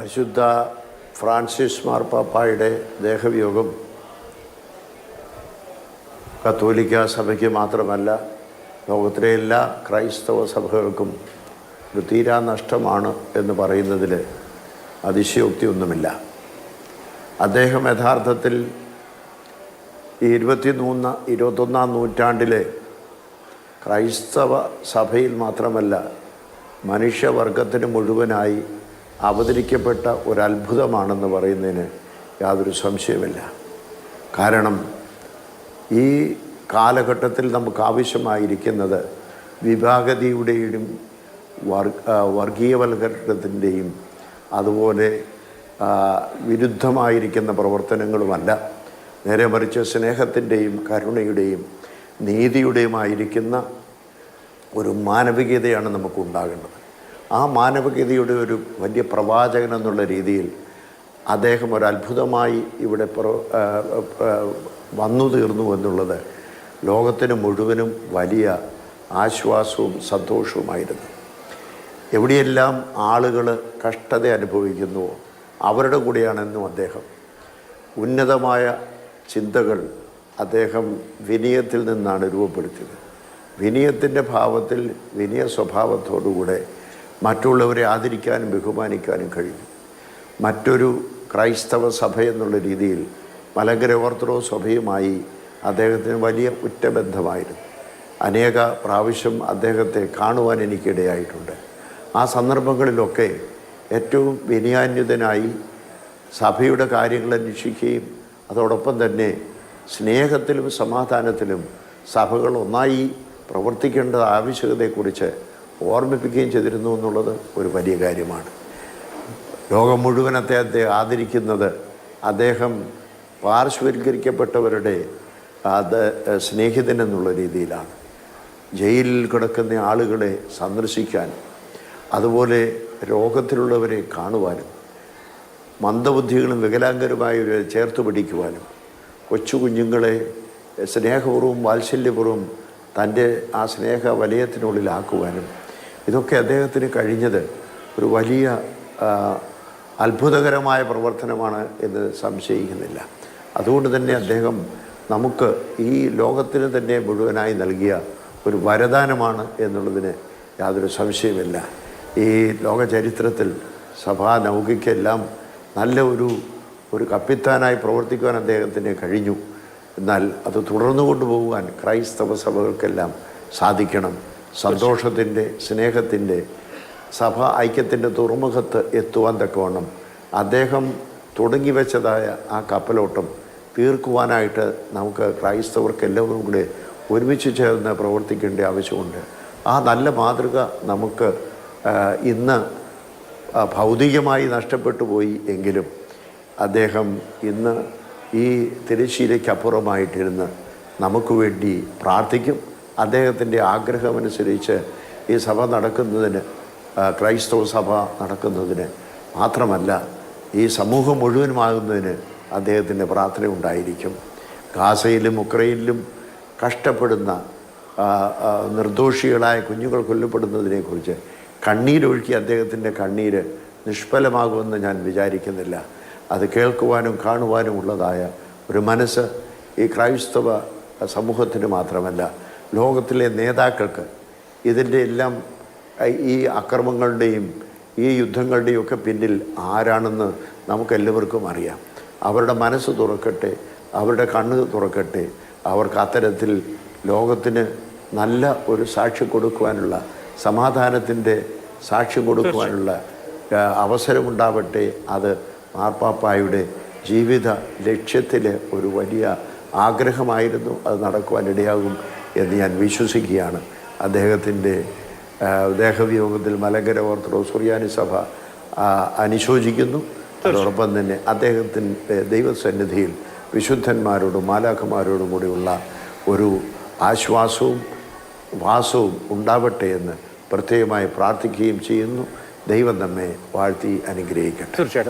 പരിശുദ്ധ ഫ്രാൻസിസ് മാർപ്പാപ്പായുടെ ദേഹവിയോഗം കത്തോലിക്ക സഭയ്ക്ക് മാത്രമല്ല ലോകത്തിലെ എല്ലാ ക്രൈസ്തവ സഭകൾക്കും ഒരു തീരാ നഷ്ടമാണ് എന്ന് പറയുന്നതിൽ അതിശയോക്തിയൊന്നുമില്ല അദ്ദേഹം യഥാർത്ഥത്തിൽ ഈ ഇരുപത്തി മൂന്ന് ഇരുപത്തൊന്നാം നൂറ്റാണ്ടിലെ ക്രൈസ്തവ സഭയിൽ മാത്രമല്ല മനുഷ്യവർഗത്തിന് മുഴുവനായി അവതരിക്കപ്പെട്ട ഒരു അത്ഭുതമാണെന്ന് പറയുന്നതിന് യാതൊരു സംശയമില്ല കാരണം ഈ കാലഘട്ടത്തിൽ നമുക്ക് ആവശ്യമായിരിക്കുന്നത് വിഭാഗതിയുടെയും വർഗീയവൽക്കരണത്തിന്റെയും അതുപോലെ വിരുദ്ധമായിരിക്കുന്ന പ്രവർത്തനങ്ങളുമല്ല. നേരെ മറിച്ച് സ്നേഹത്തിന്റെയും കരുണയുടെയും നീതിയുടെയുമായിരിക്കുന്ന ഒരു മാനവികതയാണ് നമുക്ക് ഉണ്ടാകേണ്ടത് ആ മാനവികതയുടെ ഒരു വലിയ പ്രവാചകൻ എന്നുള്ള രീതിയിൽ അദ്ദേഹം ഒരു അത്ഭുതമായി ഇവിടെ വന്നു തീർന്നു എന്നുള്ളത് ലോകത്തിന് മുഴുവനും വലിയ ആശ്വാസവും സന്തോഷവുമായിരുന്നു. എവിടെയെല്ലാം ആളുകൾ കഷ്ടത അനുഭവിക്കുന്നുവോ അവരുടെ കൂടെയാണെന്നും അദ്ദേഹം. ഉന്നതമായ ചിന്തകൾ അദ്ദേഹം വിനയത്തിൽ നിന്നാണ് രൂപപ്പെടുത്തിയത്. വിനയത്തിന്റെ ഭാവത്തിൽ വിനയ സ്വഭാവത്തോടുകൂടെ മറ്റുള്ളവരെ ആദരിക്കാനും ബഹുമാനിക്കാനും കഴിയും. മറ്റൊരു ക്രൈസ്തവ സഭ എന്നുള്ള രീതിയിൽ മലങ്കര ഓർത്തഡോക്സ് സഭയുമായി അദ്ദേഹത്തിന് വലിയ ഉറ്റബന്ധമായിരുന്നു അനേക പ്രാവശ്യം അദ്ദേഹത്തെ കാണുവാൻ എനിക്കിടയായിട്ടുണ്ട്. ആ സന്ദർഭങ്ങളിലൊക്കെ ഏറ്റവും വിനയാന്യുതനായി സഭയുടെ കാര്യങ്ങൾ അന്വേഷിക്കുകയും അതോടൊപ്പം തന്നെ സ്നേഹത്തിലും സമാധാനത്തിലും സഭകൾ ഒന്നായി പ്രവർത്തിക്കേണ്ട ആവശ്യകതയെക്കുറിച്ച് ഓർമ്മിപ്പിക്കുകയും ചെയ്തിരുന്നു എന്നുള്ളത് ഒരു വലിയ കാര്യമാണ്. ലോകം മുഴുവൻ അദ്ദേഹത്തെ ആദരിക്കുന്നത് അദ്ദേഹം പാർശ്വവൽക്കരിക്കപ്പെട്ടവരുടെ അത് സ്നേഹിതൻ എന്നുള്ള രീതിയിലാണ്. ജയിലിൽ കിടക്കുന്ന ആളുകളെ സന്ദർശിക്കാൻ അതുപോലെ രോഗത്തിലുള്ളവരെ കാണുവാനും മന്ദബുദ്ധികളും വികലാംഗരുമായവരെ ചേർത്ത് പിടിക്കുവാനും കൊച്ചു കുഞ്ഞുങ്ങളെ സ്നേഹപൂർവം വാത്സല്യപൂർവം തന്റെ ആ സ്നേഹ വലയത്തിനുള്ളിലാക്കുവാനും ഇതൊക്കെ അദ്ദേഹത്തിന് കഴിഞ്ഞത് ഒരു വലിയ അത്ഭുതകരമായ പ്രവർത്തനമാണ് എന്ന് സംശയിക്കുന്നില്ല. അതുകൊണ്ട് തന്നെ അദ്ദേഹം നമുക്ക് ഈ ലോകത്തിന് തന്നെ മുഴുവനായി നൽകിയ ഒരു വരദാനമാണ് എന്നുള്ളതിന് യാതൊരു സംശയമില്ല ഈ ലോക ചരിത്രത്തിൽ സഭാ നൗകിക്കെല്ലാം നല്ല ഒരു ഒരു കപ്പിത്താനായി പ്രവർത്തിക്കുവാൻ അദ്ദേഹത്തിന് കഴിഞ്ഞു. എന്നാൽ അത് തുടർന്നു കൊണ്ടുപോകുവാൻ ക്രൈസ്തവ സഭകൾക്കെല്ലാം സാധിക്കണം. സന്തോഷത്തിന്റെ സ്നേഹത്തിന്റെ സഭ ഐക്യത്തിന്റെ തുറമുഖത്ത് എത്തുവാൻ തക്കവണ്ണം അദ്ദേഹം തുടങ്ങിവെച്ചതായ ആ കപ്പലോട്ടം തീർക്കുവാനായിട്ട് നമുക്ക് ക്രൈസ്തവർക്ക് എല്ലാവരും കൂടെ ഒരുമിച്ച് ചേർന്ന് പ്രവർത്തിക്കേണ്ട ആവശ്യമുണ്ട്. ആ നല്ല മാതൃക നമുക്ക് ഇന്ന് ഭൗതികമായി നഷ്ടപ്പെട്ടു പോയി എങ്കിലും അദ്ദേഹം ഇന്ന് ഈ തിരശ്ശീലയ്ക്കപ്പുറമായിട്ടിരുന്ന് നമുക്ക് വേണ്ടി പ്രാർത്ഥിക്കും. അദ്ദേഹത്തിന്റെ ആഗ്രഹമനുസരിച്ച് ഈ സഭ നടക്കുന്നതിന് ക്രൈസ്തവ സഭ നടക്കുന്നതിന് മാത്രമല്ല ഈ സമൂഹം മുഴുവനുമാകുന്നതിന് അദ്ദേഹത്തിന്റെ പ്രാർത്ഥന ഉണ്ടായിരിക്കും. ഗാസയിലും ഉക്രൈനിലും കഷ്ടപ്പെടുന്ന നിർദോഷികളായ കുഞ്ഞുങ്ങൾ കൊല്ലപ്പെടുന്നതിനെക്കുറിച്ച് കണ്ണീരൊഴുക്കി അദ്ദേഹത്തിന്റെ കണ്ണീര് നിഷ്ഫലമാകുമെന്ന് ഞാൻ വിചാരിക്കുന്നില്ല. അത് കേൾക്കുവാനും കാണുവാനും ഉള്ളതായ ഒരു മനസ്സ് ഈ ക്രൈസ്തവ സമൂഹത്തിന് മാത്രമല്ല. ലോകത്തിലെ നേതാക്കൾക്ക് ഇതിന്റെ എല്ലാം ഈ അക്രമങ്ങളുടെയും ഈ യുദ്ധങ്ങളുടെയും ഒക്കെ പിന്നിൽ ആരാണെന്ന് നമുക്കെല്ലാവർക്കും അറിയാം. അവരുടെ മനസ്സ് തുറക്കട്ടെ അവരുടെ കണ്ണ് തുറക്കട്ടെ അവർക്ക് അത്തരത്തിൽ ലോകത്തിന് നല്ല ഒരു സാക്ഷി കൊടുക്കുവാനുള്ള സമാധാനത്തിന്റെ സാക്ഷ്യം കൊടുക്കുവാനുള്ള അവസരമുണ്ടാവട്ടെ. അത് മാർപ്പാപ്പായുടെ ജീവിത ലക്ഷ്യത്തിലെ ഒരു വലിയ ആഗ്രഹമായിരുന്നു. അത് നടക്കുവാനിടയാകും. എന്ന് ഞാൻ വിശ്വസിക്കുകയാണ്. അദ്ദേഹത്തിന്റെ ദേഹവിയോഗത്തിൽ മലങ്കര ഓർത്തഡോക്സ് സുറിയാനി സഭ അനുശോചിക്കുന്നു. അതോടൊപ്പം തന്നെ അദ്ദേഹത്തിന്റെ ദൈവസന്നിധിയിൽ വിശുദ്ധന്മാരോടും മാലാഖമാരോടും കൂടിയുള്ള ഒരു ആശ്വാസവും വാസവും ഉണ്ടാവട്ടെ എന്ന് പ്രത്യേകമായി പ്രാർത്ഥിക്കുകയും ചെയ്യുന്നു. ദൈവം നമ്മെ വാഴ്ത്തി അനുഗ്രഹിക്കട്ടെ. തീർച്ചയായിട്ടും.